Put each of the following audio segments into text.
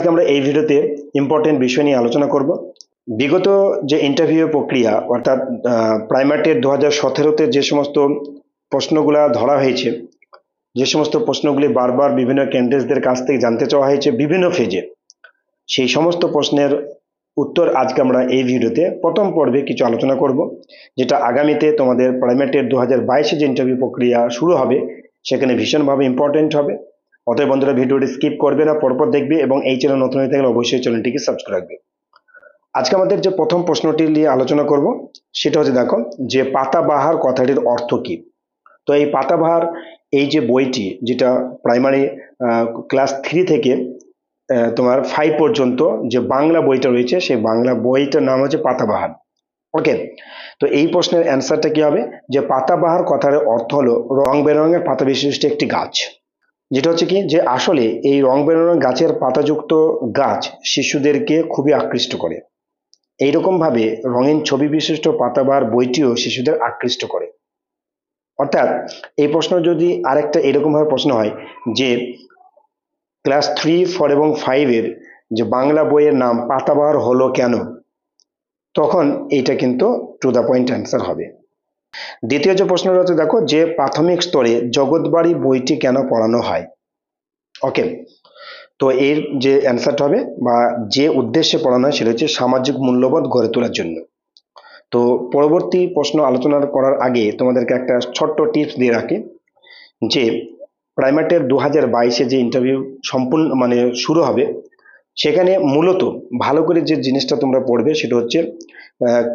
আজকে আমরা এই ভিডিওতে ইম্পর্টেন্ট বিষয় নিয়ে আলোচনা করব। বিগত যে ইন্টারভিউ প্রক্রিয়া, অর্থাৎ প্রাইমারিটের দু হাজার সতেরোতে যে সমস্ত প্রশ্নগুলা ধরা হয়েছে, যে সমস্ত প্রশ্নগুলি বারবার বিভিন্ন ক্যান্ডিডেটসদের কাছ থেকে জানতে চাওয়া হয়েছে বিভিন্ন ফেজে সেই সমস্ত প্রশ্নের উত্তর আজকে আমরা এই ভিডিওতে প্রথম পর্বে কিছু আলোচনা করব, যেটা আগামীতে তোমাদের প্রাইমারিটের দু হাজার বাইশে যে ইন্টারভিউ প্রক্রিয়া শুরু হবে, সেখানে ভীষণভাবে ইম্পর্টেন্ট হবে। অতএব বন্ধুরা ভিডিওটি স্কিপ করবে না, পরপর দেখবে এবং এই চ্যানেল নতুন হয়ে থাকলে অবশ্যই চ্যানেলটিকে সাবস্ক্রাইব রাখবে। আজকে আমাদের যে প্রথম প্রশ্নটি নিয়ে আলোচনা করব, সেটা হচ্ছে দেখো, যে পাতাবাহার কথাটির অর্থ কি? তো এই পাতাবাহার, এই যে বইটি, যেটা প্রাইমারি ক্লাস থ্রি থেকে তোমার ফাইভ পর্যন্ত যে বাংলা বইটা রয়েছে, সেই বাংলা বইটার নাম হচ্ছে পাতাবাহার। ওকে তো এই প্রশ্নের অ্যান্সারটা কি হবে? যে পাতাবাহার কথার অর্থ হলো রং বেরঙের পাতা বিশিষ্ট একটি গাছ। যেটা হচ্ছে কি, যে আসলে এই রং বেরঙের গাছের পাতাযুক্ত গাছ শিশুদেরকে খুবই আকৃষ্ট করে। এইরকম ভাবে রঙিন ছবি বিশিষ্ট পাতাবাহার বইটিও শিশুদের আকৃষ্ট করে। অর্থাৎ এই প্রশ্ন যদি আরেকটা এরকম ভাবে প্রশ্ন হয়, যে ক্লাস থ্রি, ফোর এবং ফাইভের যে বাংলা বইয়ের নাম পাতাবাহার হলো কেন? তখন এইটা কিন্তু টু দ্য পয়েন্ট অ্যান্সার হবে। দ্বিতীয় যে প্রশ্নটা হচ্ছে দেখো যে প্রাথমিক স্তরে জগৎবাড়ি বইটি কেন পড়ানো হয়? ওকে তো এর যে অ্যান্সারটা হবে বা যে উদ্দেশ্যে পড়ানো হয় সেটা হচ্ছে সামাজিক মূল্যবোধ গড়ে তোলার জন্য। তো পরবর্তী প্রশ্ন আলোচনা করার আগে তোমাদেরকে একটা ছোট্ট টিপস দিয়ে রাখি যে প্রাইমারিটের দু হাজার বাইশে যে ইন্টারভিউ সম্পূর্ণ মানে শুরু হবে, সেখানে মূলত ভালো করে যে জিনিসটা তোমরা পড়বে সেটা হচ্ছে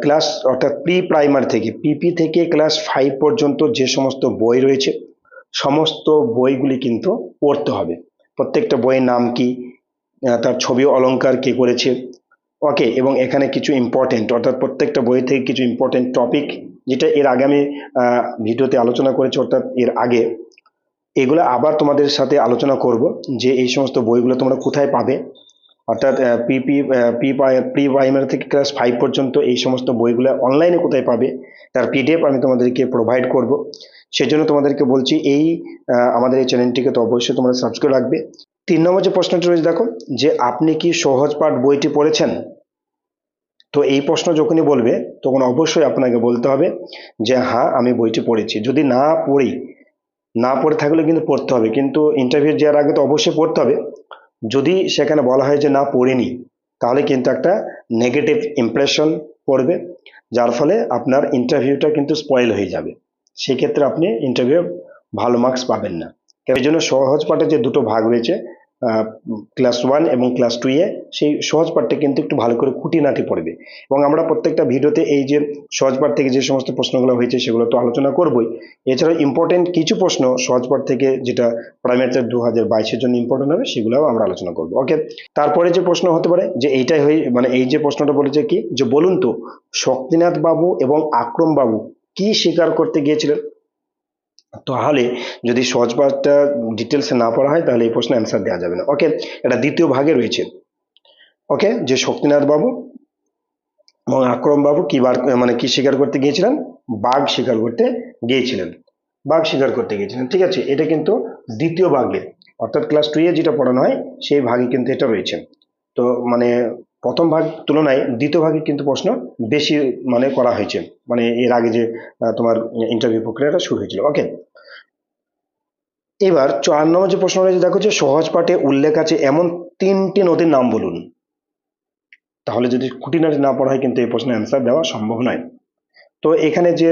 ক্লাস অর্থাৎ প্রি প্রাইমারি থেকে পিপি থেকে ক্লাস ফাইভ পর্যন্ত যে সমস্ত বই রয়েছে, সমস্ত বইগুলি কিন্তু পড়তে হবে। প্রত্যেকটা বইয়ের নাম কি তার ছবি অলঙ্কার কে করেছে ওকে এবং এখানে কিছু ইম্পর্টেন্ট অর্থাৎ প্রত্যেকটা বই থেকে কিছু ইম্পর্টেন্ট টপিক যেটা এর আগে আমি ভিডিওতে আলোচনা করেছি, অর্থাৎ এর আগে, এগুলো আবার তোমাদের সাথে আলোচনা করব যে এই সমস্ত বইগুলো তোমরা কোথায় পাবে অর্থাৎ পিপি পি প্রি প্রাইমারি থেকে ক্লাস ফাইভ পর্যন্ত এই সমস্ত বইগুলো অনলাইনে কোথায় পাবে, তার পিডিএফ আমি তোমাদেরকে প্রোভাইড করব। সেজন্য তোমাদেরকে বলছি, এই আমাদের এই চ্যানেলটিকে তো অবশ্যই তোমরা সাবস্ক্রাইব রাখবে। তিন নম্বর যে প্রশ্নটি রয়েছে, দেখো, যে আপনি কি সহজ পাঠ বইটি পড়েছেন? তো এই প্রশ্ন যখনই বলবে, তখন অবশ্যই আপনাকে বলতে হবে যে হ্যাঁ আমি বইটি পড়েছি। যদি না পড়ি, না পড়ে থাকলে কিন্তু পড়তে হবে। কিন্তু ইন্টারভিউ যাওয়ার আগে তো অবশ্যই পড়তে হবে। যদি সেখানে বলা হয় যে না পড়িনি, তাহলে কিন্তু একটা নেগেটিভ ইমপ্রেশন পড়বে, যার ফলে আপনার ইন্টারভিউটা কিন্তু স্পয়েল হয়ে যাবে। সেক্ষেত্রে আপনি ইন্টারভিউ ভালো মার্কস পাবেন না। এই জন্য সহজ পাঠে যে দুটো ভাগ রয়েছে ক্লাস ওয়ান এবং ক্লাস টু এ সেই সহজ পাঠটা কিন্তু একটু ভালো করে খুঁটিনাটি পড়বে। এবং আমরা প্রত্যেকটা ভিডিওতে এই যে সহজ পাঠ থেকে যে সমস্ত প্রশ্নগুলো হয়েছে সেগুলো তো আলোচনা করবই। এছাড়াও ইম্পর্টেন্ট কিছু প্রশ্ন সহজ পাঠ থেকে যেটা প্রাইমারিতে দু হাজার বাইশের জন্য ইম্পর্টেন্ট হবে, সেগুলোও আমরা আলোচনা করব। ওকে তারপরে যে প্রশ্ন হতে পারে, যে এইটাই হয়ে মানে এই যে প্রশ্নটা বলেছে কি? যে বলুন তো, শক্তিনাথ বাবু এবং আকরম বাবু কি স্বীকার করতে গিয়েছিলেন? তাহলে যদি সহজ পাঠটা ডিটেলসে না পড়া হয়, তাহলে এই প্রশ্নের অ্যান্সার দেওয়া যাবে না। ওকে এটা দ্বিতীয় ভাগে রয়েছে। ওকে যে শক্তিনাথ বাবু এবং আকরম বাবু কি বার মানে কি শিকার করতে গিয়েছিলেন? বাঘ শিকার করতে গিয়েছিলেন। বাঘ শিকার করতে গিয়েছিলেন। ঠিক আছে? এটা কিন্তু দ্বিতীয় ভাগে। অর্থাৎ ক্লাস টু এ যেটা পড়ানো হয়, সেই ভাগে কিন্তু এটা রয়েছে। তো মানে প্রথম ভাগ তুলনায় দ্বিতীয় ভাগে কিন্তু প্রশ্ন বেশি মানে করা হয়েছে। মানে এর আগে যে তোমার ইন্টারভিউ প্রক্রিয়াটা শুরু হয়েছিল। ওকে এবার চার নম্বর যে প্রশ্ন রয়েছে, দেখো যে সহজ পাঠে উল্লেখ আছে এমন তিনটি নদীর নাম বলুন। তাহলে যদি খুঁটিনাটি না পড়া হয় কিন্তু এই প্রশ্নের অ্যান্সার দেওয়া সম্ভব নয়। তো এখানে যে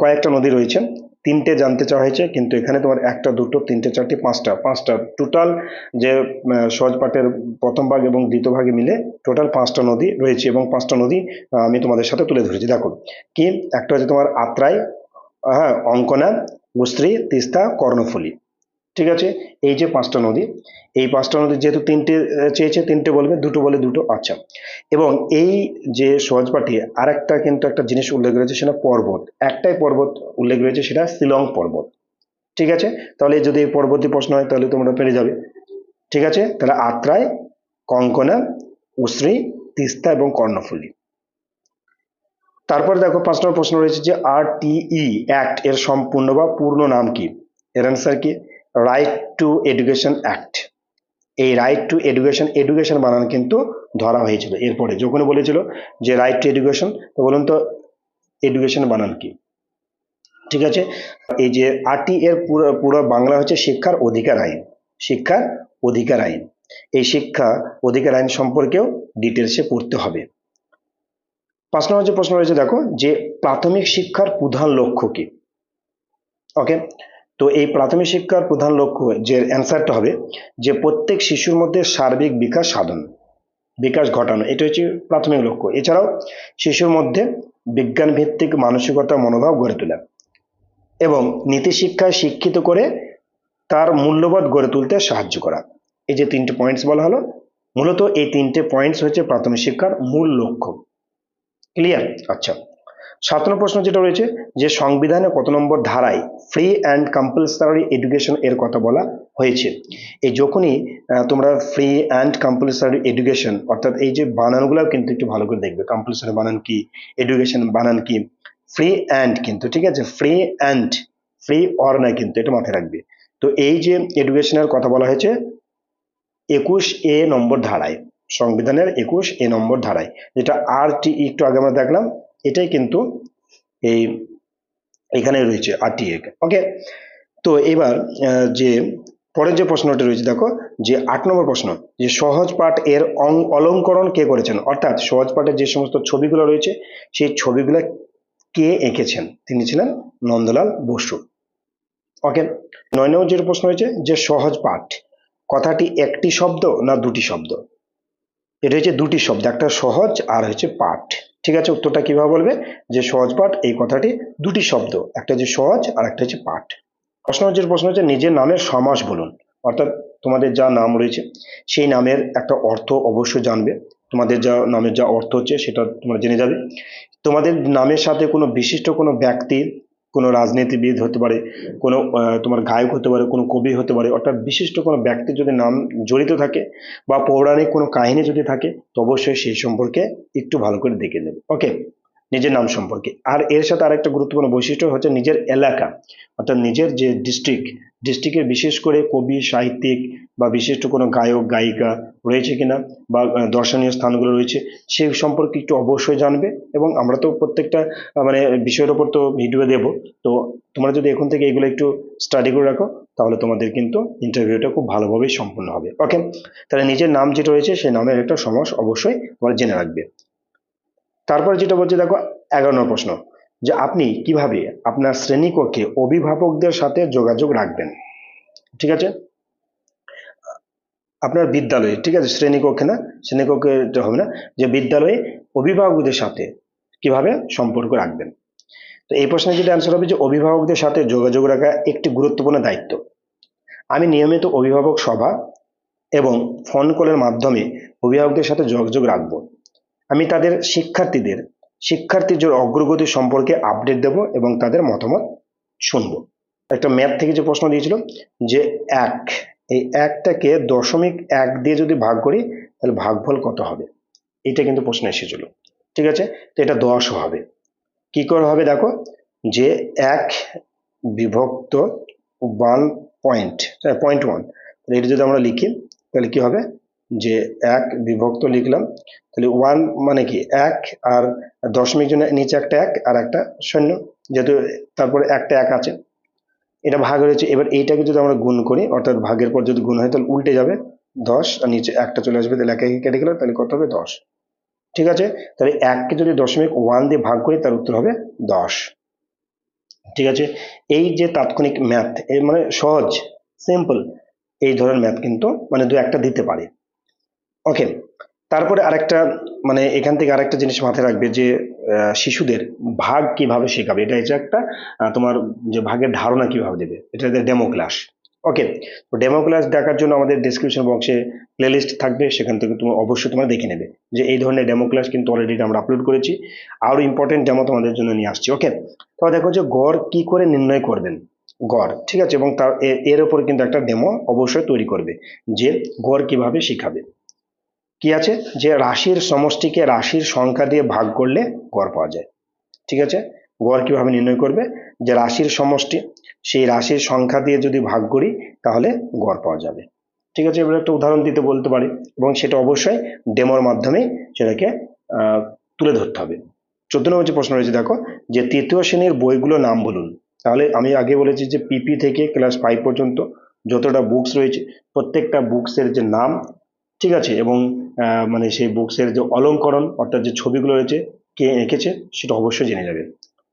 কয়েকটা নদী রয়েছে তিনটে জানতে চাওয়া হয়েছে, কিন্তু এখানে তোমার একটা, দুটো, তিনটে, চারটে, পাঁচটা পাঁচটা টোটাল যে সহজ পাঠের প্রথম ভাগ এবং দ্বিতীয় ভাগে মিলে টোটাল পাঁচটা নদী রয়েছে এবং পাঁচটা নদী আমি তোমাদের সাথে তুলে ধরেছি। দেখো, কি? একটা হচ্ছে তোমার আত্রাই হ্যাঁ অঙ্কনা গুস্ত্রী তিস্তা, কর্ণফুলী। ঠিক আছে? এই যে পাঁচটা নদী, এই পাঁচটা নদী যেহেতু তিনটে চেয়েছে, তিনটে বলবে, দুটো বলে দুটো আচ্ছা। এবং এই যে সহজ পাঠে আরেকটা কিন্তু একটা জিনিস উল্লেখ রয়েছে, সেটা পর্বত। একটাই পর্বত উল্লেখ রয়েছে, সেটা শিলং পর্বত। ঠিক আছে? তাহলে যদি এই পর্বতী প্রশ্ন হয়, তাহলে তোমরা পেরে যাবে। ঠিক আছে? তাহলে আত্রাই, কঙ্কনা, উশ্রী, তিস্তা এবং কর্ণফুলী। তারপর দেখো পাঁচ নম্বর প্রশ্ন রয়েছে যে আর টিই অ্যাক্ট এর সম্পূর্ণ বা পূর্ণ নাম কি? এর অ্যান্সার কি? রাইট টু এডুকেশন অ্যাক্ট এই রাইট টু এডুকেশন এডুকেশন বানান কিন্তু ধরা হয়েছিল। এরপরে যখন বলেছিল যে রাইট টু এডুকেশন তো বলুন তো এডুকেশন বানান কি? ঠিক আছে? এই যে আরটি এর পুরো পুরো বাংলা হচ্ছে শিক্ষার অধিকার আইন। শিক্ষার অধিকার আইন। এই শিক্ষা অধিকার আইন সম্পর্কেও ডিটেলসে পড়তে হবে। পাঁচ নম্বর যে প্রশ্ন রয়েছে, দেখো, যে প্রাথমিক শিক্ষার প্রধান লক্ষ্য কি? ওকে তো এই প্রাথমিক শিক্ষার প্রধান লক্ষ্য যে অ্যান্সারটা হবে যে প্রত্যেক শিশুর মধ্যে সার্বিক বিকাশ সাধন, বিকাশ ঘটানো, এটা হচ্ছে প্রাথমিক লক্ষ্য। এছাড়াও শিশুর মধ্যে বিজ্ঞান ভিত্তিক মানসিকতা মনোভাব গড়ে তোলা এবং নীতি শিক্ষায় শিক্ষিত করে তার মূল্যবোধ গড়ে তুলতে সাহায্য করা। এই যে তিনটে পয়েন্টস বলা হলো, মূলত এই তিনটে পয়েন্টস হচ্ছে প্রাথমিক শিক্ষার মূল লক্ষ্য। ক্লিয়ার আচ্ছা। সাত নম্বর প্রশ্ন যেটা রয়েছে, যে সংবিধানে কত নম্বর ধারায় ফ্রি অ্যান্ড কম্পালসারি এডুকেশন এর কথা বলা হয়েছে। এই যখনই তোমরা ফ্রি অ্যান্ড কম্পালসারি এডুকেশন অর্থাৎ এই যে বানানগুলো কিন্তু একটু ভালো করে দেখবে। কম্পালসারি বানান কি এডুকেশন বানান কি ফ্রি অ্যান্ড কিন্তু, ঠিক আছে? ফ্রি অ্যান্ড ফ্রি অর না কিন্তু, এটা মাথায় রাখবে। তো এই যে এডুকেশনের কথা বলা হয়েছে, একুশ এ নম্বর ধারায়, সংবিধানের একুশ এ নম্বর ধারায়, যেটা আর টি একটু আগে আমরা দেখলাম এটাই কিন্তু এই এখানে রয়েছে আর টি ওকে তো এবার যে পরের যে প্রশ্নটা রয়েছে, দেখো, যে আট নম্বর প্রশ্ন, যে সহজ পাঠ এর অলঙ্করণ কে করেছেন? অর্থাৎ সহজ পাঠের যে সমস্ত ছবিগুলো রয়েছে, সেই ছবিগুলো কে এঁকেছেন? তিনি ছিলেন নন্দলাল বসু। ওকে নয় নম্বর যে প্রশ্ন হয়েছে যে সহজ পাঠ, কথাটি একটি শব্দ না দুটি শব্দ? এটা হচ্ছে দুটি শব্দ, একটা সহজ আর হচ্ছে পাঠ। ঠিক আছে? উত্তরটা কীভাবে বলবে? যে সহজ পাঠ, এই কথাটি দুটি শব্দ, একটা হচ্ছে সহজ আর একটা হচ্ছে পাঠ। প্রশ্ন হচ্ছে প্রশ্ন হচ্ছে, নিজের নামের সমাস বলুন। অর্থাৎ তোমাদের যা নাম রয়েছে, সেই নামের একটা অর্থ অবশ্যই জানবে। তোমাদের যা নামের যা অর্থ হচ্ছে, সেটা তোমরা জেনে যাবে। তোমাদের নামের সাথে কোনো বিশিষ্ট কোনো ব্যক্তি কোনো রাজনীতিবিদ হতে পারে, কোনো তোমার গায়ক হতে পারে, কোনো কবি হতে পারে, অর্থাৎ বিশিষ্ট কোনো ব্যক্তির যদি নাম জড়িত থাকে বা পৌরাণিক কোনো কাহিনী যদি থাকে, তো অবশ্যই সেই সম্পর্কে একটু ভালো করে দেখে নেবে। ওকে নিজের নাম সম্পর্কে। আর এর সাথে আরেকটা গুরুত্বপূর্ণ বৈশিষ্ট্য হচ্ছে নিজের এলাকা, অর্থাৎ নিজের যে ডিস্ট্রিক্ট ডিস্ট্রিক্টের বিশেষ করে কবি, সাহিত্যিক বা বিশিষ্ট কোনো গায়ক, গায়িকা রয়েছে কিনা বা দর্শনীয় স্থানগুলো রয়েছে সেই সম্পর্কে একটু অবশ্যই জানবে এবং আমরা তো প্রত্যেকটা মানে বিষয়ের ওপর তো ভিডিও দেব। তো তোমরা যদি এখন থেকে এগুলো একটু স্টাডি করে রাখো, তাহলে তোমাদের কিন্তু ইন্টারভিউটা খুব ভালোভাবেই সম্পূর্ণ হবে। ওকে তাহলে নিজের নাম যেটা রয়েছে সেই নামের একটা সমাস অবশ্যই তোমরা জেনে রাখবে। তারপর যেটা বলছে, দেখো, এগারো নম্বর প্রশ্ন। যে আপনি কীভাবে আপনার শ্রেণীকক্ষে অভিভাবকদের সাথে যোগাযোগ রাখবেন। ঠিক আছে? আপনার বিদ্যালয়ে, ঠিক আছে? শ্রেণীকক্ষে না? শ্রেণীকক্ষে হবে না? যে বিদ্যালয়ে অভিভাবকদের সাথে কীভাবে সম্পর্ক রাখবেন। তো এই প্রশ্নের যেটা অ্যান্সার হবে যে অভিভাবকদের সাথে যোগাযোগ রাখা একটি গুরুত্বপূর্ণ দায়িত্ব। আমি নিয়মিত অভিভাবক সভা এবং ফোন কলের মাধ্যমে অভিভাবকদের সাথে যোগাযোগ রাখব। আমি তাদের শিক্ষার্থীদের শিক্ষার্থীদের অগ্রগতি সম্পর্কে আপডেট দেব এবং তাদের মতামত শুনব। একটা ম্যাথ থেকে যে প্রশ্ন দিয়েছিল যে এক, এই একটাকে দশমিক এক দিয়ে যদি ভাগ করি, তাহলে ভাগফল কত হবে? এটা কিন্তু প্রশ্ন এসেছিল। ঠিক আছে? তো এটা দশ হবে। কি করে হবে দেখো? যে এক বিভক্ত ওয়ান পয়েন্ট পয়েন্ট ওয়ান এটা যদি আমরা লিখি, তাহলে কি হবে? যে এক বিভক্ত লিখলাম, তাহলে ওয়ান মানে কি? এক আর দশমিক জন্য নিচে একটা এক আর একটা শূন্য, যেহেতু তারপরে একটা এক আছে। এটা ভাগ রয়েছে এবার এইটাকে যদি আমরা গুণ করি, অর্থাৎ ভাগের পর যদি গুণ হয়, তাহলে উল্টে যাবে দশ আর নিচে একটা চলে আসবে, তাহলে একে কেটে গেলে, তাহলে কত হবে? দশ। ঠিক আছে? তাহলে এককে যদি দশমিক ওয়ান দিয়ে ভাগ করি, তার উত্তর হবে দশ। ঠিক আছে? এই যে তাৎক্ষণিক ম্যাথ এই মানে সহজ সিম্পল এই ধরনের ম্যাথ কিন্তু মানে দু একটা দিতে পারে। ওকে তারপরে আরেকটা মানে এখান থেকে আরেকটা জিনিস মাথায় রাখবে যে শিশুদের ভাগ কীভাবে শেখাবে? এটা হচ্ছে একটা তোমার যে ভাগের ধারণা কীভাবে দেবে? এটা ডেমো ক্লাস ওকে তো ডেমো ক্লাস দেখার জন্য আমাদের ডিসক্রিপশন বক্সে প্লেলিস্ট থাকবে, সেখান থেকে তুমি অবশ্যই তোমরা দেখে নেবে যে এই ধরনের ডেমো ক্লাস কিন্তু অলরেডি আমরা আপলোড করেছি। আরও ইম্পর্টেন্ট ডেমো তোমাদের জন্য নিয়ে আসছি। ওকে তো দেখো যে গড় কি করে নির্ণয় করবেন? গড়, ঠিক আছে? এবং তার এর উপর কিন্তু একটা ডেমো অবশ্যই তৈরি করবে যে গড় কীভাবে শেখাবে। কি আছে? যে রাশির সমষ্টিকে রাশির সংখ্যা দিয়ে ভাগ করলে গড় পাওয়া যায়। ঠিক আছে? গড় কীভাবে নির্ণয় করবে? যে রাশির সমষ্টি, সেই রাশির সংখ্যা দিয়ে যদি ভাগ করি, তাহলে গড় পাওয়া যাবে। ঠিক আছে? এবার একটা উদাহরণ দিতে বলতে পারি, এবং সেটা অবশ্যই ডেমোর মাধ্যমে সেটাকে তুলে ধরতে হবে। চোদ্দ নম্বর যে প্রশ্ন রয়েছে, দেখো, যে তৃতীয় শ্রেণির বইগুলো নাম বলুন। তাহলে আমি আগে বলেছি যে পিপি থেকে ক্লাস ফাইভ পর্যন্ত যতটা বুকস রয়েছে, প্রত্যেকটা বুকসের যে নাম, ঠিক আছে? এবং মানে সেই বুকসের যে অলঙ্করণ, অর্থাৎ যে ছবিগুলো রয়েছে, কে এঁকেছে, সেটা অবশ্যই জেনে যাবে।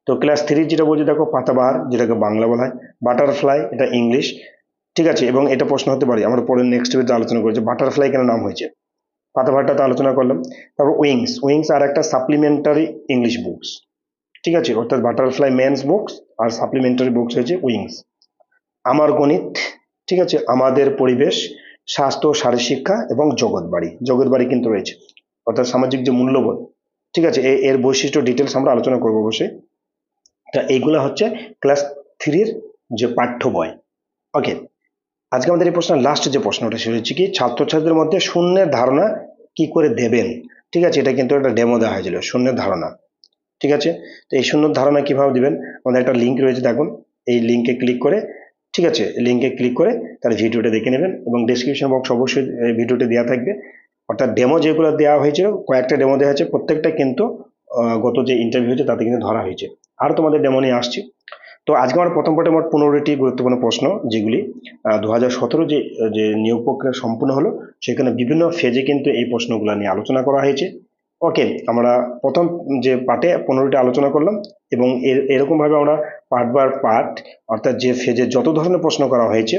তো ক্লাস থ্রি যেটা বলছে, দেখো, পাতাবাহার, যেটাকে বাংলা বলা হয় বাটারফ্লাই এটা ইংলিশ ঠিক আছে? এবং এটা প্রশ্ন হতে পারে, আমরা পরে নেক্সট ভিডিওতে আলোচনা করেছি বাটারফ্লাই কেন নাম হয়েছে? পাতাবাহারটা তো আলোচনা করলাম। তারপর উইংস উইংস আর একটা সাপ্লিমেন্টারি ইংলিশ বুকস ঠিক আছে? অর্থাৎ বাটারফ্লাই মেন্স বুকস আর সাপ্লিমেন্টারি বুকস হয়েছে উইংস আমার গণিত, ঠিক আছে? আমাদের পরিবেশ স্বাস্থ্য শারীরশিক্ষা এবং জগৎবাড়ি জগৎবাড়ি কিন্তু রয়েছে। অর্থাৎ সামাজিক যে মূল্যবোধ, ঠিক আছে? এর বৈশিষ্ট্য ডিটেলস আমরা আলোচনা করব অবশ্যই। তা এইগুলো হচ্ছে ক্লাস থ্রির যে পাঠ্য বই। ওকে আজকে আমাদের এই প্রশ্নের লাস্ট যে প্রশ্নটা, সেটা হচ্ছে কি, ছাত্রছাত্রীদের মধ্যে শূন্যের ধারণা কি করে দেবেন? ঠিক আছে? এটা কিন্তু একটা ডেমো দেওয়া হয়েছিল, শূন্যের ধারণা। ঠিক আছে? তো এই শূন্যের ধারণা কীভাবে দিবেন? আমাদের একটা লিঙ্ক রয়েছে, দেখুন। এই লিঙ্কে ক্লিক করে ঠিক আছে লিঙ্কে ক্লিক করে তার ভিডিওটা দেখে নেবেন এবং ডেসক্রিপশন বক্স অবশ্যই ভিডিওটা দেওয়া থাকবে। অর্থাৎ ডেমো যেগুলো দেওয়া হয়েছিল, কয়েকটা ডেমো দেওয়া হয়েছে প্রত্যেকটা কিন্তু গত যে ইন্টারভিউ হয়েছে তাতে কিন্তু ধরা হয়েছে। আর তোমাদের ডেমো নিয়ে আসছি। তো আজকে আমার প্রথম পাঠে মোট পনেরোটি গুরুত্বপূর্ণ প্রশ্ন, যেগুলি দু হাজার সতেরো যে যে নিয়োগ প্রক্রিয়া সম্পূর্ণ হলো, সেখানে বিভিন্ন ফেজে কিন্তু এই প্রশ্নগুলো নিয়ে আলোচনা করা হয়েছে। ওকে আমরা প্রথম যে পার্টে পনেরোটি আলোচনা করলাম এবং এর, এরকমভাবে আমরা পার্ট বার পার্ট অর্থাৎ যে ফেজে যত ধরনের প্রশ্ন করা হয়েছে,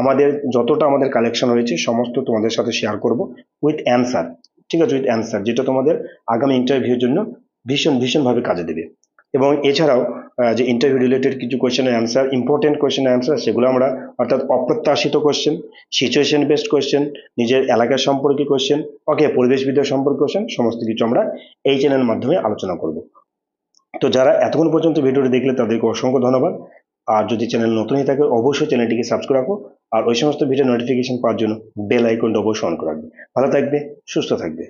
আমাদের যতটা আমাদের কালেকশন রয়েছে, সমস্ত তোমাদের সাথে শেয়ার করব উইথ অ্যান্সার ঠিক আছে? উইথ অ্যান্সার যেটা তোমাদের আগামী ইন্টারভিউর জন্য ভীষণ, ভীষণভাবে কাজে দেবে। এবং এছাড়াও যে ইন্টারভিউ রিলেটেড কিছু কোয়েশ্চেনের অ্যান্সার ইম্পর্টেন্ট কোয়েশ্চেনের অ্যান্সার সেগুলো আমরা অর্থাৎ অপ্রত্যাশিত কোয়েশ্চেন সিচুয়েশন বেসড কোয়েশ্চেন নিজের এলাকার সম্পর্কে কোয়েশ্চেন ওকে পরিবেশবিদ্যা সম্পর্কে কোয়েশ্চেন সমস্ত কিছু আমরা এই চ্যানেলের মাধ্যমে আলোচনা করব। তো যারা এতক্ষণ পর্যন্ত ভিডিওটি দেখলে তাদেরকে অসংখ্য ধন্যবাদ। আর যদি চ্যানেল নতুন হয়ে থাকে, অবশ্যই চ্যানেলটিকে সাবস্ক্রাইব রাখো। আর ওই সমস্ত ভিডিও নোটিফিকেশন পাওয়ার জন্য বেল আইকনটা অবশ্যই অন করে রাখবে। ভালো থাকবে, সুস্থ থাকবে।